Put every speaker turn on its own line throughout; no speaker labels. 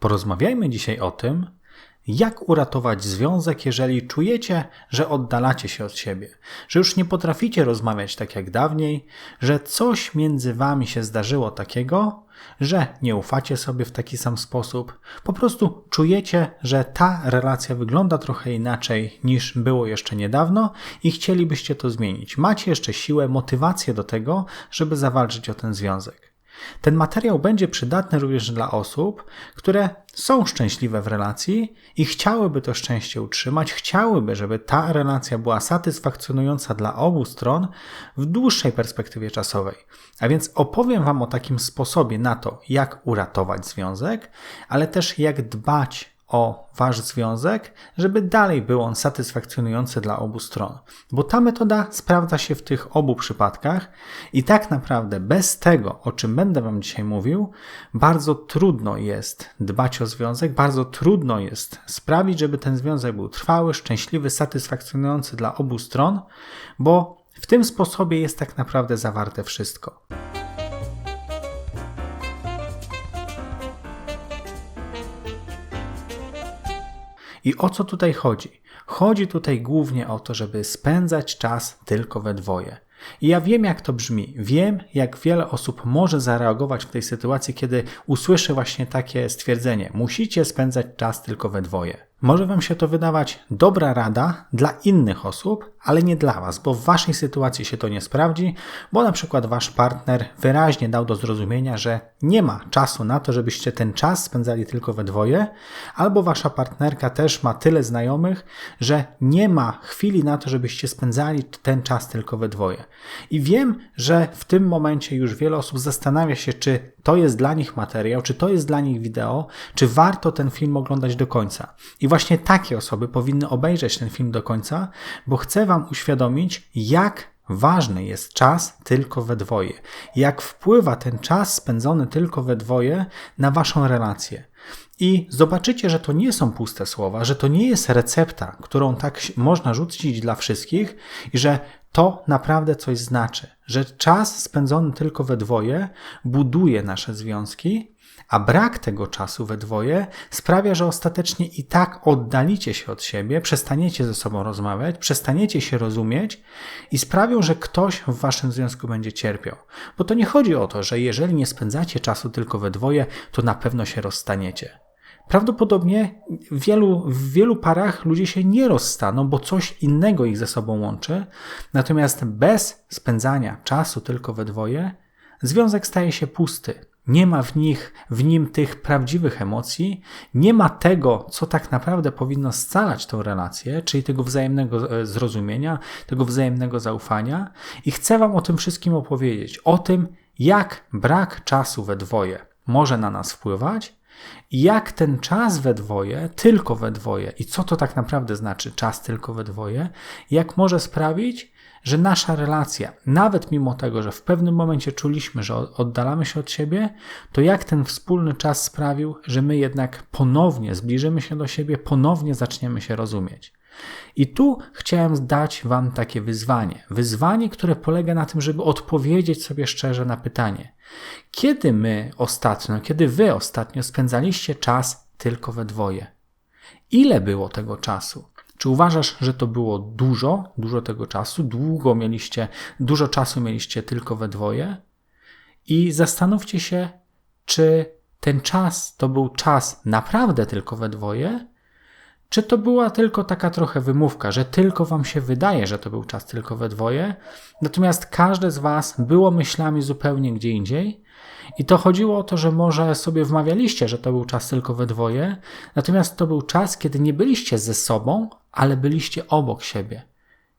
Porozmawiajmy dzisiaj o tym, jak uratować związek, jeżeli czujecie, że oddalacie się od siebie, że już nie potraficie rozmawiać tak jak dawniej, że coś między wami się zdarzyło takiego, że nie ufacie sobie w taki sam sposób, po prostu czujecie, że ta relacja wygląda trochę inaczej niż było jeszcze niedawno i chcielibyście to zmienić. Macie jeszcze siłę, motywację do tego, żeby zawalczyć o ten związek. Ten materiał będzie przydatny również dla osób, które są szczęśliwe w relacji i chciałyby to szczęście utrzymać, chciałyby, żeby ta relacja była satysfakcjonująca dla obu stron w dłuższej perspektywie czasowej. A więc opowiem Wam o takim sposobie na to, jak uratować związek, ale też jak dbać o wasz związek, żeby dalej był on satysfakcjonujący dla obu stron. Bo ta metoda sprawdza się w tych obu przypadkach i tak naprawdę bez tego, o czym będę wam dzisiaj mówił, bardzo trudno jest dbać o związek, bardzo trudno jest sprawić, żeby ten związek był trwały, szczęśliwy, satysfakcjonujący dla obu stron, bo w tym sposobie jest tak naprawdę zawarte wszystko. I o co tutaj chodzi? Chodzi tutaj głównie o to, żeby spędzać czas tylko we dwoje. I ja wiem, jak to brzmi. Wiem, jak wiele osób może zareagować w tej sytuacji, kiedy usłyszy właśnie takie stwierdzenie: musicie spędzać czas tylko we dwoje. Może Wam się to wydawać dobra rada dla innych osób, ale nie dla Was, bo w Waszej sytuacji się to nie sprawdzi, bo na przykład Wasz partner wyraźnie dał do zrozumienia, że nie ma czasu na to, żebyście ten czas spędzali tylko we dwoje, albo Wasza partnerka też ma tyle znajomych, że nie ma chwili na to, żebyście spędzali ten czas tylko we dwoje. I wiem, że w tym momencie już wiele osób zastanawia się, czy to jest dla nich materiał, czy to jest dla nich wideo, czy warto ten film oglądać do końca. I właśnie takie osoby powinny obejrzeć ten film do końca, bo chcę Wam uświadomić, jak ważny jest czas tylko we dwoje. Jak wpływa ten czas spędzony tylko we dwoje na Waszą relację. I zobaczycie, że to nie są puste słowa, że to nie jest recepta, którą tak można rzucić dla wszystkich i że to naprawdę coś znaczy, że czas spędzony tylko we dwoje buduje nasze związki, a brak tego czasu we dwoje sprawia, że ostatecznie i tak oddalicie się od siebie, przestaniecie ze sobą rozmawiać, przestaniecie się rozumieć i sprawią, że ktoś w waszym związku będzie cierpiał. Bo to nie chodzi o to, że jeżeli nie spędzacie czasu tylko we dwoje, to na pewno się rozstaniecie. Prawdopodobnie w wielu, w wielu parach ludzie się nie rozstaną, bo coś innego ich ze sobą łączy. Natomiast bez spędzania czasu tylko we dwoje, związek staje się pusty. Nie ma w nich, w nim tych prawdziwych emocji, nie ma tego, co tak naprawdę powinno scalać tę relację, czyli tego wzajemnego e, zrozumienia, tego wzajemnego zaufania. I chcę Wam o tym wszystkim opowiedzieć, o tym, jak brak czasu we dwoje może na nas wpływać jak ten czas we dwoje, tylko we dwoje, i co to tak naprawdę znaczy czas tylko we dwoje, jak może sprawić, że nasza relacja, nawet mimo tego, że w pewnym momencie czuliśmy, że oddalamy się od siebie, to jak ten wspólny czas sprawił, że my jednak ponownie zbliżymy się do siebie, ponownie zaczniemy się rozumieć. I tu chciałem dać Wam takie wyzwanie. Wyzwanie, które polega na tym, żeby odpowiedzieć sobie szczerze na pytanie: kiedy my ostatnio, kiedy Wy ostatnio spędzaliście czas tylko we dwoje? Ile było tego czasu? Czy uważasz, że to było dużo, dużo tego czasu? Długo mieliście, dużo czasu mieliście tylko we dwoje? I zastanówcie się, czy ten czas to był czas naprawdę tylko we dwoje, czy to była tylko taka trochę wymówka, że tylko wam się wydaje, że to był czas tylko we dwoje, natomiast każde z was było myślami zupełnie gdzie indziej? I to chodziło o to, że może sobie wmawialiście, że to był czas tylko we dwoje, natomiast to był czas, kiedy nie byliście ze sobą, ale byliście obok siebie.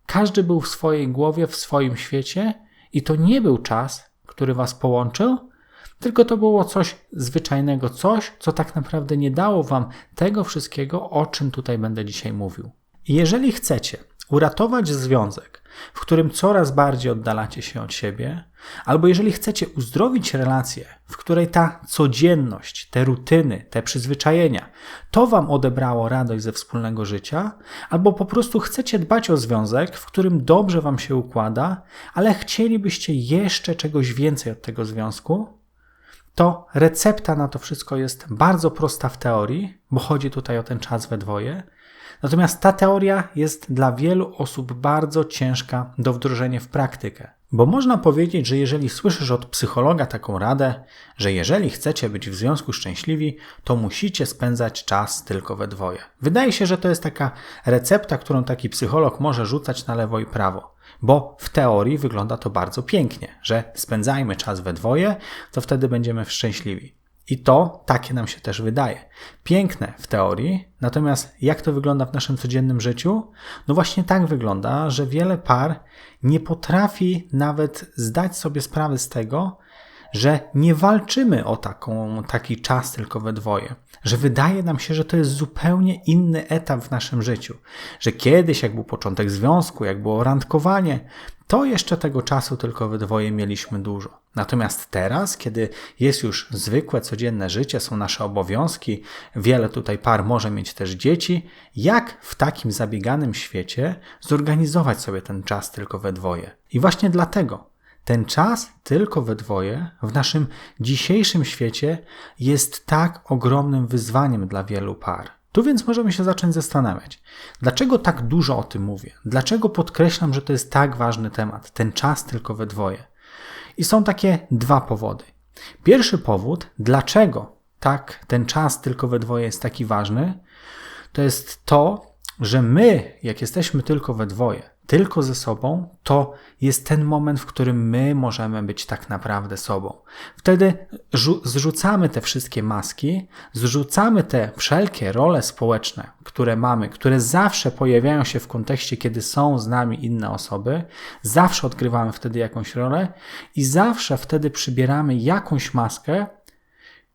Każdy był w swojej głowie, w swoim świecie, i to nie był czas, który was połączył, tylko to było coś zwyczajnego, coś, co tak naprawdę nie dało Wam tego wszystkiego, o czym tutaj będę dzisiaj mówił. jeżeli chcecie uratować związek, w którym coraz bardziej oddalacie się od siebie, albo jeżeli chcecie uzdrowić relację, w której ta codzienność, te rutyny, te przyzwyczajenia, to Wam odebrało radość ze wspólnego życia, albo po prostu chcecie dbać o związek, w którym dobrze Wam się układa, ale chcielibyście jeszcze czegoś więcej od tego związku, to recepta na to wszystko jest bardzo prosta w teorii, bo chodzi tutaj o ten czas we dwoje. Natomiast ta teoria jest dla wielu osób bardzo ciężka do wdrożenia w praktykę. Bo można powiedzieć, że jeżeli słyszysz od psychologa taką radę, że jeżeli chcecie być w związku szczęśliwi, to musicie spędzać czas tylko we dwoje. Wydaje się, że to jest taka recepta, którą taki psycholog może rzucać na lewo i prawo. Bo w teorii wygląda to bardzo pięknie, że spędzajmy czas we dwoje, to wtedy będziemy szczęśliwi. I to takie nam się też wydaje. Piękne w teorii, natomiast jak to wygląda w naszym codziennym życiu? No właśnie tak wygląda, że wiele par nie potrafi nawet zdać sobie sprawy z tego, że nie walczymy o taką, taki czas tylko we dwoje, że wydaje nam się, że to jest zupełnie inny etap w naszym życiu, że kiedyś, jak był początek związku, jak było randkowanie, to jeszcze tego czasu tylko we dwoje mieliśmy dużo. Natomiast teraz, kiedy jest już zwykłe, codzienne życie, są nasze obowiązki, wiele tutaj par może mieć też dzieci, jak w takim zabieganym świecie zorganizować sobie ten czas tylko we dwoje? I właśnie dlatego ten czas tylko we dwoje w naszym dzisiejszym świecie jest tak ogromnym wyzwaniem dla wielu par. Tu więc możemy się zacząć zastanawiać, dlaczego tak dużo o tym mówię, dlaczego podkreślam, że to jest tak ważny temat, ten czas tylko we dwoje. I są takie dwa powody. Pierwszy powód, dlaczego tak ten czas tylko we dwoje jest taki ważny, to jest to, że my, jak jesteśmy tylko we dwoje, tylko ze sobą, to jest ten moment, w którym my możemy być tak naprawdę sobą. Wtedy zrzucamy te wszystkie maski, zrzucamy te wszelkie role społeczne, które mamy, które zawsze pojawiają się w kontekście, kiedy są z nami inne osoby, zawsze odgrywamy wtedy jakąś rolę i zawsze wtedy przybieramy jakąś maskę,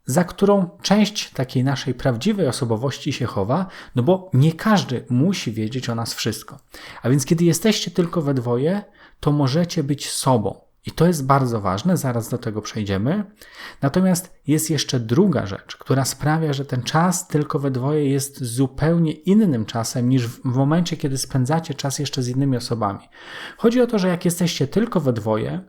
za którą część takiej naszej prawdziwej osobowości się chowa, no bo nie każdy musi wiedzieć o nas wszystko. A więc kiedy jesteście tylko we dwoje, to możecie być sobą. I to jest bardzo ważne, zaraz do tego przejdziemy. Natomiast jest jeszcze druga rzecz, która sprawia, że ten czas tylko we dwoje jest zupełnie innym czasem niż w momencie, kiedy spędzacie czas jeszcze z innymi osobami. Chodzi o to, że jak jesteście tylko we dwoje,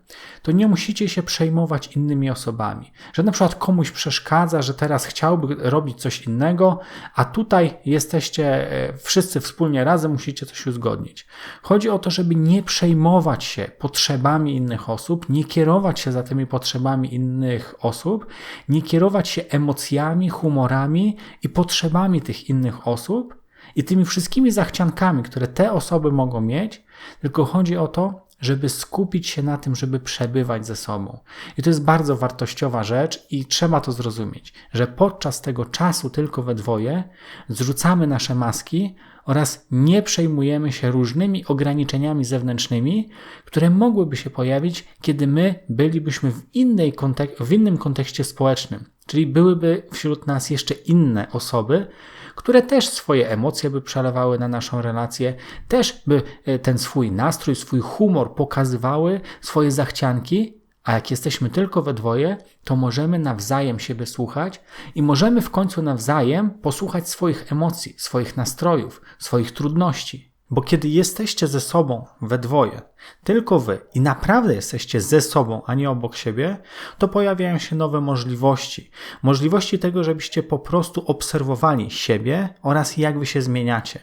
to nie musicie się przejmować innymi osobami. Że na przykład komuś przeszkadza, że teraz chciałby robić coś innego, a tutaj jesteście e, wszyscy wspólnie razem, musicie coś uzgodnić. Chodzi o to, żeby nie przejmować się potrzebami innych osób osób, nie kierować się za tymi potrzebami innych osób, nie kierować się emocjami, humorami i potrzebami tych innych osób i tymi wszystkimi zachciankami, które te osoby mogą mieć, tylko chodzi o to, żeby skupić się na tym, żeby przebywać ze sobą. I to jest bardzo wartościowa rzecz i trzeba to zrozumieć, że podczas tego czasu tylko we dwoje zrzucamy nasze maski, oraz nie przejmujemy się różnymi ograniczeniami zewnętrznymi, które mogłyby się pojawić, kiedy my bylibyśmy w, innej kontek- w innym kontekście społecznym. Czyli byłyby wśród nas jeszcze inne osoby, które też swoje emocje by przelewały na naszą relację, też by e, ten swój nastrój, swój humor pokazywały, swoje zachcianki, a jak jesteśmy tylko we dwoje, to możemy nawzajem siebie słuchać i możemy w końcu nawzajem posłuchać swoich emocji, swoich nastrojów, swoich trudności. Bo kiedy jesteście ze sobą we dwoje, tylko wy i naprawdę jesteście ze sobą, a nie obok siebie, to pojawiają się nowe możliwości. Możliwości tego, żebyście po prostu obserwowali siebie oraz jak wy się zmieniacie.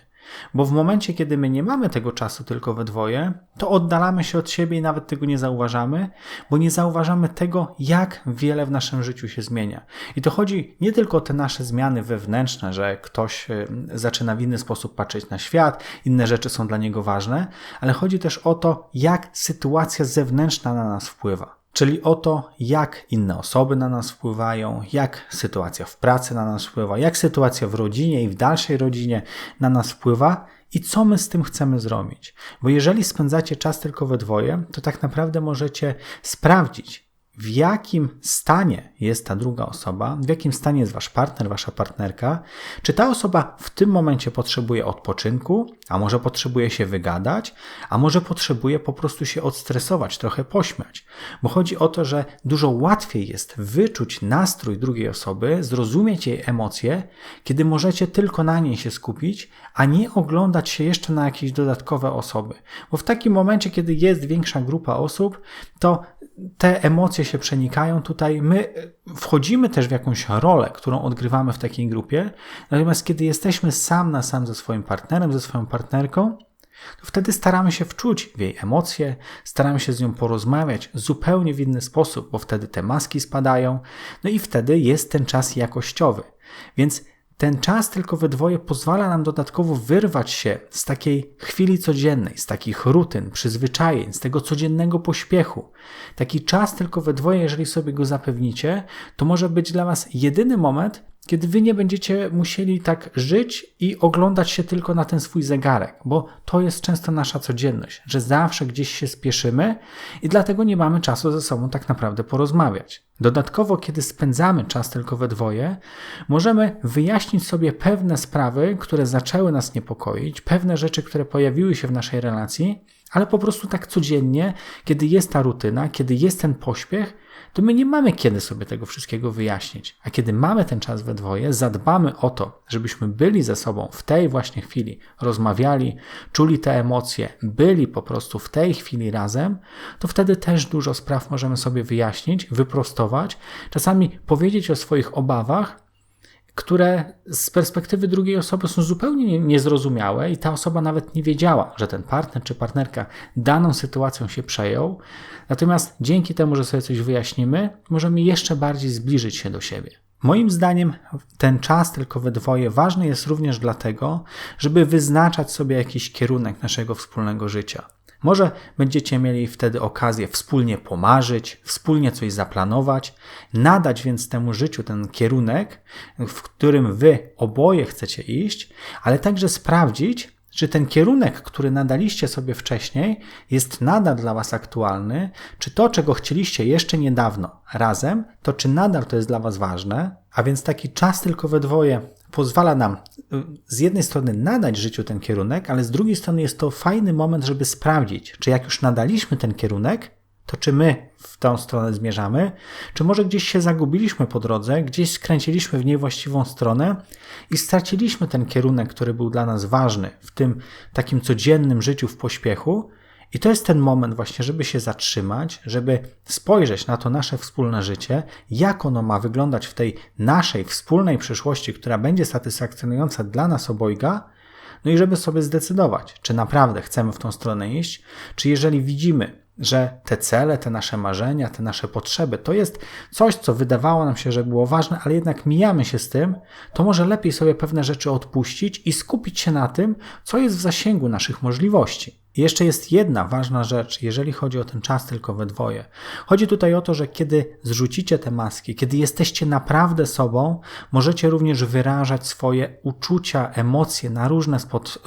Bo w momencie, kiedy my nie mamy tego czasu tylko we dwoje, to oddalamy się od siebie i nawet tego nie zauważamy, bo nie zauważamy tego, jak wiele w naszym życiu się zmienia. I to chodzi nie tylko o te nasze zmiany wewnętrzne, że ktoś y, zaczyna w inny sposób patrzeć na świat, inne rzeczy są dla niego ważne, ale chodzi też o to, jak sytuacja zewnętrzna na nas wpływa czyli o to, jak inne osoby na nas wpływają, jak sytuacja w pracy na nas wpływa, jak sytuacja w rodzinie i w dalszej rodzinie na nas wpływa i co my z tym chcemy zrobić. Bo jeżeli spędzacie czas tylko we dwoje, to tak naprawdę możecie sprawdzić, w jakim stanie jest ta druga osoba, w jakim stanie jest wasz partner, wasza partnerka, czy ta osoba w tym momencie potrzebuje odpoczynku, a może potrzebuje się wygadać, a może potrzebuje po prostu się odstresować, trochę pośmiać. Bo chodzi o to, że dużo łatwiej jest wyczuć nastrój drugiej osoby, zrozumieć jej emocje, kiedy możecie tylko na niej się skupić, a nie oglądać się jeszcze na jakieś dodatkowe osoby. Bo w takim momencie, kiedy jest większa grupa osób, to te emocje się przenikają tutaj, my wchodzimy też w jakąś rolę, którą odgrywamy w takiej grupie, natomiast kiedy jesteśmy sam na sam ze swoim partnerem, ze swoją partnerką, to wtedy staramy się wczuć w jej emocje, staramy się z nią porozmawiać zupełnie w inny sposób, bo wtedy te maski spadają, no i wtedy jest ten czas jakościowy. Więc ten czas tylko we dwoje pozwala nam dodatkowo wyrwać się z takiej chwili codziennej, z takich rutyn, przyzwyczajeń, z tego codziennego pośpiechu. Taki czas tylko we dwoje, jeżeli sobie go zapewnicie, to może być dla Was jedyny moment, kiedy wy nie będziecie musieli tak żyć i oglądać się tylko na ten swój zegarek, bo to jest często nasza codzienność, że zawsze gdzieś się spieszymy i dlatego nie mamy czasu ze sobą tak naprawdę porozmawiać. Dodatkowo, kiedy spędzamy czas tylko we dwoje, możemy wyjaśnić sobie pewne sprawy, które zaczęły nas niepokoić, pewne rzeczy, które pojawiły się w naszej relacji, ale po prostu tak codziennie, kiedy jest ta rutyna, kiedy jest ten pośpiech, to my nie mamy kiedy sobie tego wszystkiego wyjaśnić. A kiedy mamy ten czas we dwoje, zadbamy o to, żebyśmy byli ze sobą w tej właśnie chwili, rozmawiali, czuli te emocje, byli po prostu w tej chwili razem, to wtedy też dużo spraw możemy sobie wyjaśnić, wyprostować, czasami powiedzieć o swoich obawach, które z perspektywy drugiej osoby są zupełnie niezrozumiałe i ta osoba nawet nie wiedziała, że ten partner czy partnerka daną sytuacją się przejął. Natomiast dzięki temu, że sobie coś wyjaśnimy, możemy jeszcze bardziej zbliżyć się do siebie. Moim zdaniem ten czas tylko we dwoje ważny jest również dlatego, żeby wyznaczać sobie jakiś kierunek naszego wspólnego życia. Może będziecie mieli wtedy okazję wspólnie pomarzyć, wspólnie coś zaplanować, nadać więc temu życiu ten kierunek, w którym wy oboje chcecie iść, ale także sprawdzić, czy ten kierunek, który nadaliście sobie wcześniej, jest nadal dla Was aktualny? Czy to, czego chcieliście jeszcze niedawno razem, to czy nadal to jest dla Was ważne? A więc taki czas tylko we dwoje pozwala nam y, z jednej strony nadać życiu ten kierunek, ale z drugiej strony jest to fajny moment, żeby sprawdzić, czy jak już nadaliśmy ten kierunek, to czy my w tą stronę zmierzamy, czy może gdzieś się zagubiliśmy po drodze, gdzieś skręciliśmy w niewłaściwą stronę i straciliśmy ten kierunek, który był dla nas ważny w tym takim codziennym życiu w pośpiechu. I to jest ten moment właśnie, żeby się zatrzymać, żeby spojrzeć na to nasze wspólne życie, jak ono ma wyglądać w tej naszej wspólnej przyszłości, która będzie satysfakcjonująca dla nas obojga, no i żeby sobie zdecydować, czy naprawdę chcemy w tą stronę iść, czy jeżeli widzimy, że te cele, te nasze marzenia, te nasze potrzeby to jest coś, co wydawało nam się, że było ważne, ale jednak mijamy się z tym, to może lepiej sobie pewne rzeczy odpuścić i skupić się na tym, co jest w zasięgu naszych możliwości. I jeszcze jest jedna ważna rzecz, jeżeli chodzi o ten czas tylko we dwoje. Chodzi tutaj o to, że kiedy zrzucicie te maski, kiedy jesteście naprawdę sobą, możecie również wyrażać swoje uczucia, emocje na różne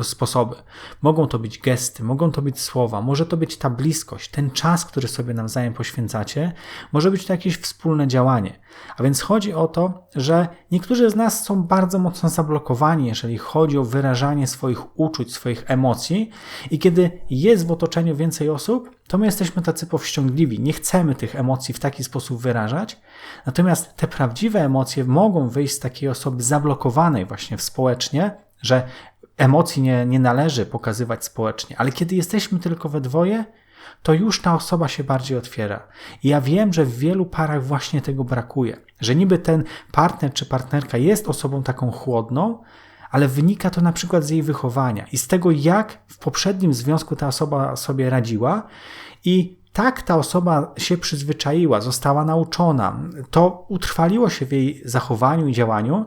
sposoby. Mogą to być gesty, mogą to być słowa, może to być ta bliskość, ten czas, który sobie nawzajem poświęcacie, może być to jakieś wspólne działanie. A więc chodzi o to, że niektórzy z nas są bardzo mocno zablokowani, jeżeli chodzi o wyrażanie swoich uczuć, swoich emocji, i jest w otoczeniu więcej osób, to my jesteśmy tacy powściągliwi, nie chcemy tych emocji w taki sposób wyrażać. Natomiast te prawdziwe emocje mogą wyjść z takiej osoby zablokowanej właśnie społecznie, że emocji nie, nie należy pokazywać społecznie, ale kiedy jesteśmy tylko we dwoje, to już ta osoba się bardziej otwiera. I ja wiem, że w wielu parach właśnie tego brakuje. Że niby ten partner czy partnerka jest osobą taką chłodną, ale wynika to na przykład z jej wychowania i z tego, jak w poprzednim związku ta osoba sobie radziła i tak ta osoba się przyzwyczaiła, została nauczona, to utrwaliło się w jej zachowaniu i działaniu,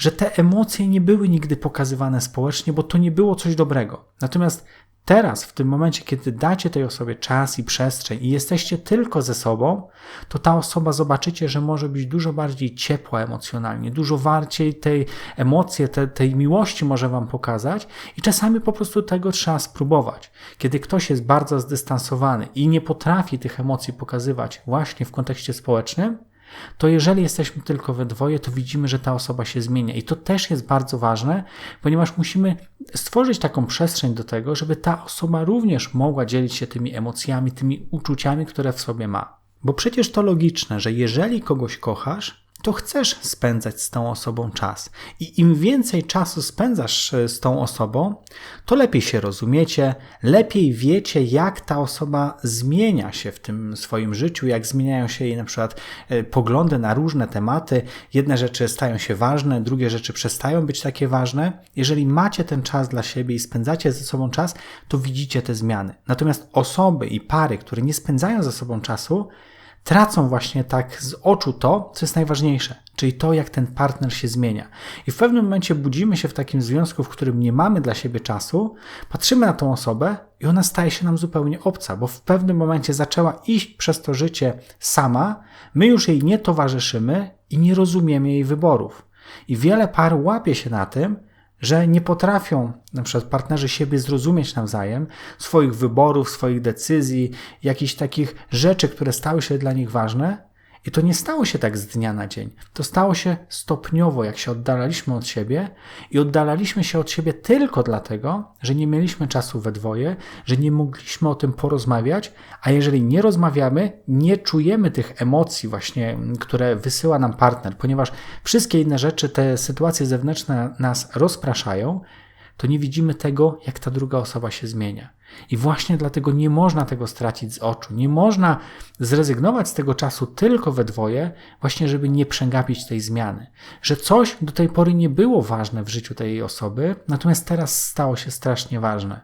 że te emocje nie były nigdy pokazywane społecznie, bo to nie było coś dobrego. Natomiast Teraz, w tym momencie, kiedy dacie tej osobie czas i przestrzeń i jesteście tylko ze sobą, to ta osoba zobaczycie, że może być dużo bardziej ciepła emocjonalnie, dużo bardziej tej emocje, te, tej miłości może Wam pokazać i czasami po prostu tego trzeba spróbować. Kiedy ktoś jest bardzo zdystansowany i nie potrafi tych emocji pokazywać właśnie w kontekście społecznym, to jeżeli jesteśmy tylko we dwoje, to widzimy, że ta osoba się zmienia. I to też jest bardzo ważne, ponieważ musimy stworzyć taką przestrzeń do tego, żeby ta osoba również mogła dzielić się tymi emocjami, tymi uczuciami, które w sobie ma. Bo przecież to logiczne, że jeżeli kogoś kochasz, to chcesz spędzać z tą osobą czas. I im więcej czasu spędzasz e, z tą osobą, to lepiej się rozumiecie, lepiej wiecie, jak ta osoba zmienia się w tym swoim życiu, jak zmieniają się jej na przykład e, poglądy na różne tematy. Jedne rzeczy stają się ważne, drugie rzeczy przestają być takie ważne. Jeżeli macie ten czas dla siebie i spędzacie ze sobą czas, to widzicie te zmiany. Natomiast osoby i pary, które nie spędzają ze sobą czasu, tracą właśnie tak z oczu to, co jest najważniejsze, czyli to, jak ten partner się zmienia. I w pewnym momencie budzimy się w takim związku, w którym nie mamy dla siebie czasu, patrzymy na tą osobę i ona staje się nam zupełnie obca, bo w pewnym momencie zaczęła iść przez to życie sama, my już jej nie towarzyszymy i nie rozumiemy jej wyborów. I wiele par łapie się na tym, że nie potrafią na przykład partnerzy siebie zrozumieć nawzajem, swoich wyborów, swoich decyzji, jakichś takich rzeczy, które stały się dla nich ważne, i to nie stało się tak z dnia na dzień. To stało się stopniowo, jak się oddalaliśmy od siebie i oddalaliśmy się od siebie tylko dlatego, że nie mieliśmy czasu we dwoje, że nie mogliśmy o tym porozmawiać, a jeżeli nie rozmawiamy, nie czujemy tych emocji właśnie, które wysyła nam partner, ponieważ wszystkie inne rzeczy, te sytuacje zewnętrzne nas rozpraszają, to nie widzimy tego, jak ta druga osoba się zmienia. I właśnie dlatego nie można tego stracić z oczu. Nie można zrezygnować z tego czasu tylko we dwoje, właśnie żeby nie przegapić tej zmiany. Że coś do tej pory nie było ważne w życiu tej osoby, natomiast teraz stało się strasznie ważne.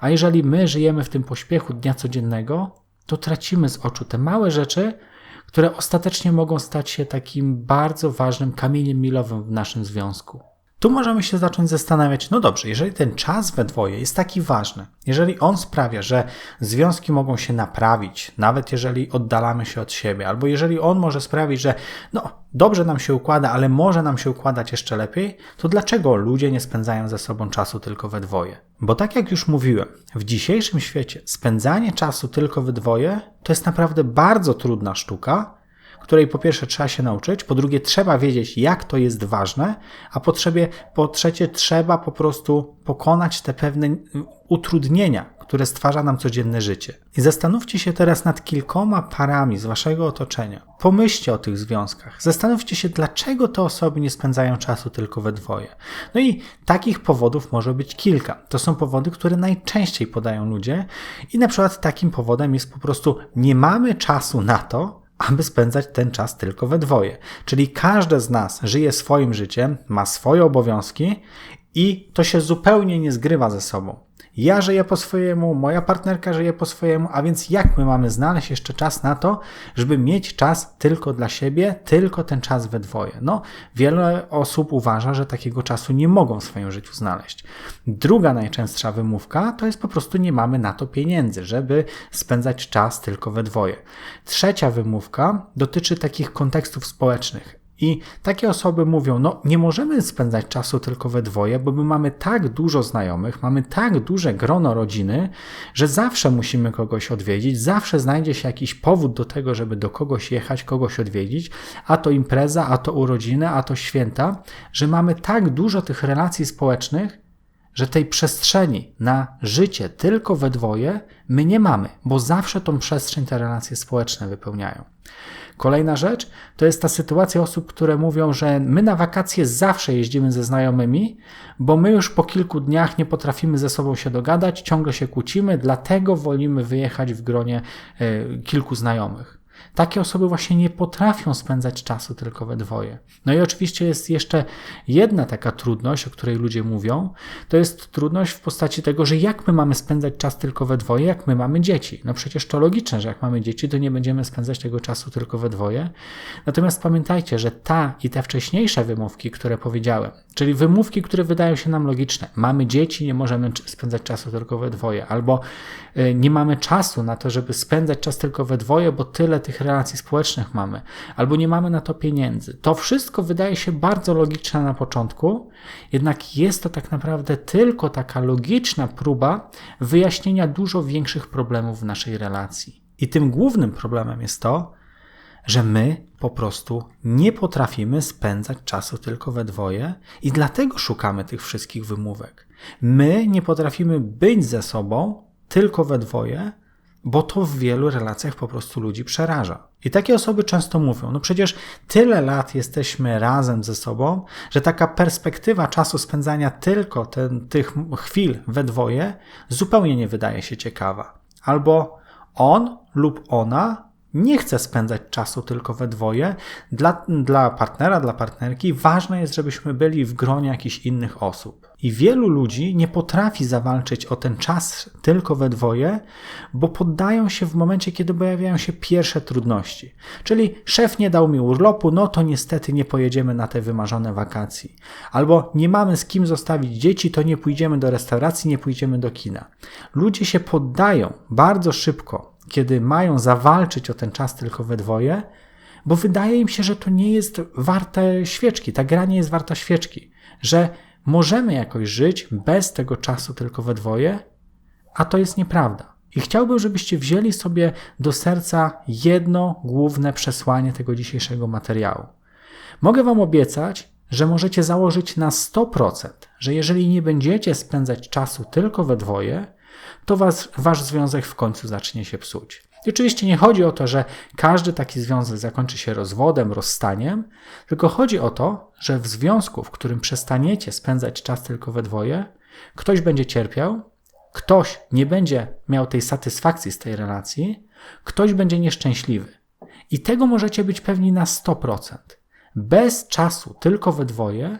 A jeżeli my żyjemy w tym pośpiechu dnia codziennego, to tracimy z oczu te małe rzeczy, które ostatecznie mogą stać się takim bardzo ważnym kamieniem milowym w naszym związku. Tu możemy się zacząć zastanawiać, no dobrze, jeżeli ten czas we dwoje jest taki ważny, jeżeli on sprawia, że związki mogą się naprawić, nawet jeżeli oddalamy się od siebie, albo jeżeli on może sprawić, że no dobrze nam się układa, ale może nam się układać jeszcze lepiej, to dlaczego ludzie nie spędzają ze sobą czasu tylko we dwoje? Bo tak jak już mówiłem, w dzisiejszym świecie spędzanie czasu tylko we dwoje to jest naprawdę bardzo trudna sztuka, której po pierwsze trzeba się nauczyć, po drugie trzeba wiedzieć, jak to jest ważne, a po, trzecie, po trzecie trzeba po prostu pokonać te pewne utrudnienia, które stwarza nam codzienne życie. I zastanówcie się teraz nad kilkoma parami z waszego otoczenia. Pomyślcie o tych związkach. Zastanówcie się, dlaczego te osoby nie spędzają czasu tylko we dwoje. No i takich powodów może być kilka. To są powody, które najczęściej podają ludzie, i na przykład takim powodem jest po prostu nie mamy czasu na to, aby spędzać ten czas tylko we dwoje. Czyli każde z nas żyje swoim życiem, ma swoje obowiązki i to się zupełnie nie zgrywa ze sobą. Ja żyję po swojemu, moja partnerka żyje po swojemu, a więc jak my mamy znaleźć jeszcze czas na to, żeby mieć czas tylko dla siebie, tylko ten czas we dwoje? No, wiele osób uważa, że takiego czasu nie mogą w swoim życiu znaleźć. Druga najczęstsza wymówka to jest po prostu nie mamy na to pieniędzy, żeby spędzać czas tylko we dwoje. Trzecia wymówka dotyczy takich kontekstów społecznych. I takie osoby mówią: No, nie możemy spędzać czasu tylko we dwoje, bo my mamy tak dużo znajomych, mamy tak duże grono rodziny, że zawsze musimy kogoś odwiedzić, zawsze znajdzie się jakiś powód do tego, żeby do kogoś jechać, kogoś odwiedzić, a to impreza, a to urodziny, a to święta, że mamy tak dużo tych relacji społecznych, że tej przestrzeni na życie tylko we dwoje my nie mamy, bo zawsze tą przestrzeń te relacje społeczne wypełniają. Kolejna rzecz to jest ta sytuacja osób, które mówią, że my na wakacje zawsze jeździmy ze znajomymi, bo my już po kilku dniach nie potrafimy ze sobą się dogadać, ciągle się kłócimy, dlatego wolimy wyjechać w gronie e, kilku znajomych. Takie osoby właśnie nie potrafią spędzać czasu tylko we dwoje. No i oczywiście jest jeszcze jedna taka trudność, o której ludzie mówią. To jest trudność w postaci tego, że jak my mamy spędzać czas tylko we dwoje, jak my mamy dzieci. No przecież to logiczne, że jak mamy dzieci, to nie będziemy spędzać tego czasu tylko we dwoje. Natomiast pamiętajcie, że ta i te wcześniejsze wymówki, które powiedziałem, czyli wymówki, które wydają się nam logiczne. Mamy dzieci, nie możemy spędzać czasu tylko we dwoje, albo nie mamy czasu na to, żeby spędzać czas tylko we dwoje, bo tyle tych relacji społecznych mamy, albo nie mamy na to pieniędzy. To wszystko wydaje się bardzo logiczne na początku, jednak jest to tak naprawdę tylko taka logiczna próba wyjaśnienia dużo większych problemów w naszej relacji. I tym głównym problemem jest to, że my po prostu nie potrafimy spędzać czasu tylko we dwoje i dlatego szukamy tych wszystkich wymówek. My nie potrafimy być ze sobą tylko we dwoje, bo to w wielu relacjach po prostu ludzi przeraża. I takie osoby często mówią: No przecież tyle lat jesteśmy razem ze sobą, że taka perspektywa czasu spędzania tylko ten, tych chwil we dwoje zupełnie nie wydaje się ciekawa. Albo on lub ona nie chce spędzać czasu tylko we dwoje. Dla, dla partnera, dla partnerki ważne jest, żebyśmy byli w gronie jakichś innych osób. I wielu ludzi nie potrafi zawalczyć o ten czas tylko we dwoje, bo poddają się w momencie, kiedy pojawiają się pierwsze trudności. Czyli szef nie dał mi urlopu, no to niestety nie pojedziemy na te wymarzone wakacje. Albo nie mamy z kim zostawić dzieci, to nie pójdziemy do restauracji, nie pójdziemy do kina. Ludzie się poddają bardzo szybko, kiedy mają zawalczyć o ten czas tylko we dwoje, bo wydaje im się, że to nie jest warte świeczki, ta gra nie jest warta świeczki, że możemy jakoś żyć bez tego czasu tylko we dwoje, a to jest nieprawda. I chciałbym, żebyście wzięli sobie do serca jedno główne przesłanie tego dzisiejszego materiału. Mogę Wam obiecać, że możecie założyć na 100%, że jeżeli nie będziecie spędzać czasu tylko we dwoje, to was, Wasz związek w końcu zacznie się psuć. I oczywiście nie chodzi o to, że każdy taki związek zakończy się rozwodem, rozstaniem, tylko chodzi o to, że w związku, w którym przestaniecie spędzać czas tylko we dwoje, ktoś będzie cierpiał, ktoś nie będzie miał tej satysfakcji z tej relacji, ktoś będzie nieszczęśliwy. I tego możecie być pewni na 100%. Bez czasu tylko we dwoje,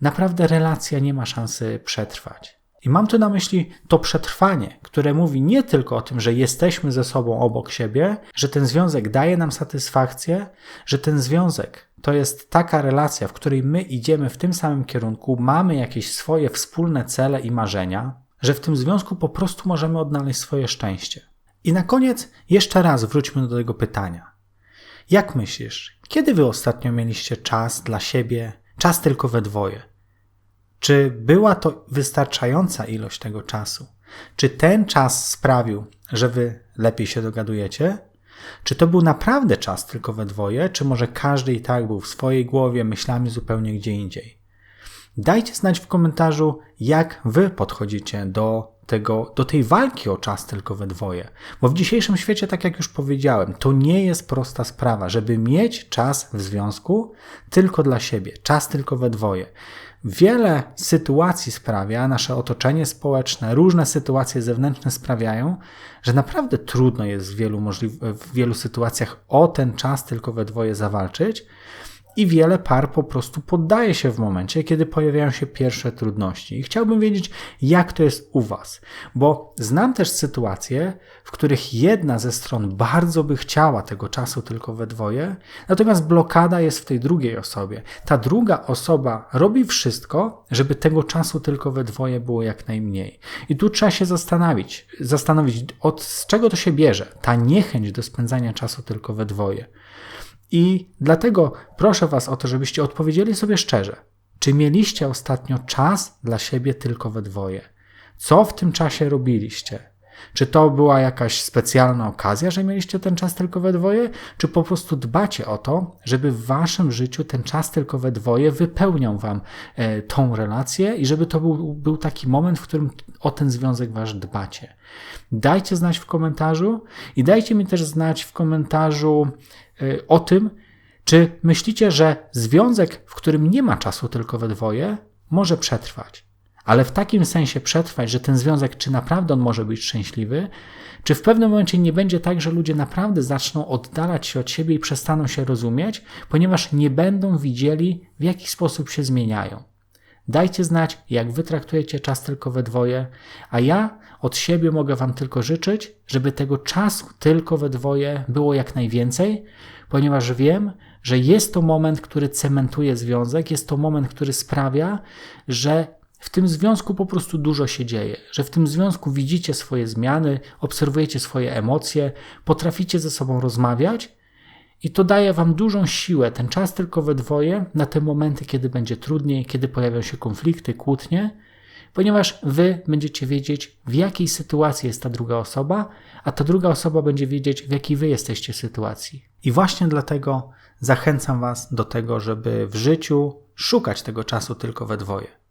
naprawdę relacja nie ma szansy przetrwać. I mam tu na myśli to przetrwanie, które mówi nie tylko o tym, że jesteśmy ze sobą obok siebie, że ten związek daje nam satysfakcję, że ten związek to jest taka relacja, w której my idziemy w tym samym kierunku, mamy jakieś swoje wspólne cele i marzenia, że w tym związku po prostu możemy odnaleźć swoje szczęście. I na koniec jeszcze raz wróćmy do tego pytania. Jak myślisz, kiedy wy ostatnio mieliście czas dla siebie, czas tylko we dwoje? Czy była to wystarczająca ilość tego czasu? Czy ten czas sprawił, że wy lepiej się dogadujecie? Czy to był naprawdę czas tylko we dwoje, czy może każdy i tak był w swojej głowie, myślami zupełnie gdzie indziej? Dajcie znać w komentarzu, jak wy podchodzicie do tego, do tej walki o czas tylko we dwoje. Bo w dzisiejszym świecie, tak jak już powiedziałem, to nie jest prosta sprawa, żeby mieć czas w związku tylko dla siebie, czas tylko we dwoje. Wiele sytuacji sprawia, nasze otoczenie społeczne, różne sytuacje zewnętrzne sprawiają, że naprawdę trudno jest w wielu, w wielu sytuacjach o ten czas tylko we dwoje zawalczyć, i wiele par po prostu poddaje się w momencie, kiedy pojawiają się pierwsze trudności. I chciałbym wiedzieć, jak to jest u Was, bo znam też sytuacje, w których jedna ze stron bardzo by chciała tego czasu tylko we dwoje, natomiast blokada jest w tej drugiej osobie. Ta druga osoba robi wszystko, żeby tego czasu tylko we dwoje było jak najmniej. I tu trzeba się zastanowić, zastanowić od czego to się bierze, ta niechęć do spędzania czasu tylko we dwoje. I dlatego proszę Was o to, żebyście odpowiedzieli sobie szczerze, czy mieliście ostatnio czas dla siebie tylko we dwoje? Co w tym czasie robiliście? Czy to była jakaś specjalna okazja, że mieliście ten czas tylko we dwoje, czy po prostu dbacie o to, żeby w waszym życiu ten czas tylko we dwoje wypełniał wam e, tą relację i żeby to był, był taki moment, w którym o ten związek wasz dbacie? Dajcie znać w komentarzu i dajcie mi też znać w komentarzu, o tym, czy myślicie, że związek, w którym nie ma czasu tylko we dwoje, może przetrwać. Ale w takim sensie przetrwać, że ten związek, czy naprawdę on może być szczęśliwy, czy w pewnym momencie nie będzie tak, że ludzie naprawdę zaczną oddalać się od siebie i przestaną się rozumieć, ponieważ nie będą widzieli, w jaki sposób się zmieniają. Dajcie znać, jak wy traktujecie czas tylko we dwoje, a ja od siebie mogę Wam tylko życzyć, żeby tego czasu tylko we dwoje było jak najwięcej, ponieważ wiem, że jest to moment, który cementuje związek, jest to moment, który sprawia, że w tym związku po prostu dużo się dzieje, że w tym związku widzicie swoje zmiany, obserwujecie swoje emocje, potraficie ze sobą rozmawiać i to daje Wam dużą siłę, ten czas tylko we dwoje, na te momenty, kiedy będzie trudniej, kiedy pojawią się konflikty, kłótnie, ponieważ Wy będziecie wiedzieć, w jakiej sytuacji jest ta druga osoba, a ta druga osoba będzie wiedzieć, w jakiej Wy jesteście sytuacji. I właśnie dlatego zachęcam Was do tego, żeby w życiu szukać tego czasu tylko we dwoje.